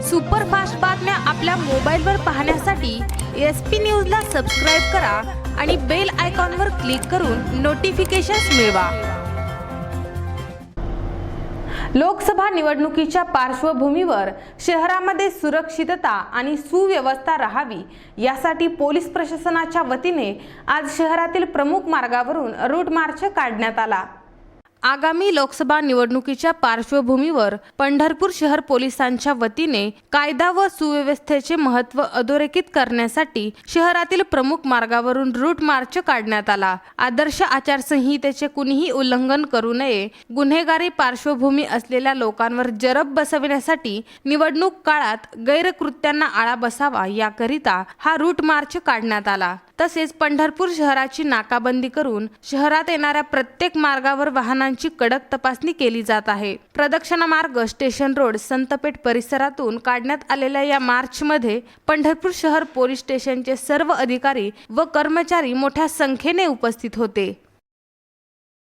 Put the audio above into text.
Superfast बातम्या आपल्या मोबाईलवर पाहण्यासाठी एस पी न्यूजला सबस्क्राईब करा आणि बेल आयकॉनवर क्लिक करून नोटिफिकेशन्स मिळवा. लोकसभा निवडणुकीच्या पार्श्वभूमीवर शहरामध्ये सुरक्षितता आणि सुव्यवस्था राहावी यासाठी पोलीस प्रशासनाच्या वतीने आज शहरातील प्रमुख मार्गावरून रूट मार्च काढण्यात आला. आगामी लोकसभा निवडणुकीच्या पार्श्वभूमीवर पंढरपूर शहर पोलिसांच्या वतीने कायदा व सुव्यवस्थेचे महत्त्व अधोरेखित करण्यासाठी शहरातील प्रमुख मार्गावरून रूट मार्च काढण्यात आला. आदर्श आचारसंहितेचे कुणीही उल्लंघन करू नये गुन्हेगारी पार्श्वभूमी असलेल्या लोकांवर जरब बसविण्यासाठी निवडणूक काळात गैरकृत्यांना आळा बसावा याकरिता हा रूट मार्च काढण्यात आला. तसेच पंढरपूर शहराची नाकाबंदी करून शहरात येणाऱ्या प्रत्येक मार्गावर वाहनांची कडक तपासणी केली जात आहे. प्रदक्षिणा मार्ग स्टेशन रोड संतपेठ परिसरातून काढण्यात आलेल्या या मार्चमध्ये पंढरपूर शहर पोलीस स्टेशनचे सर्व अधिकारी व कर्मचारी मोठ्या संख्येने उपस्थित होते.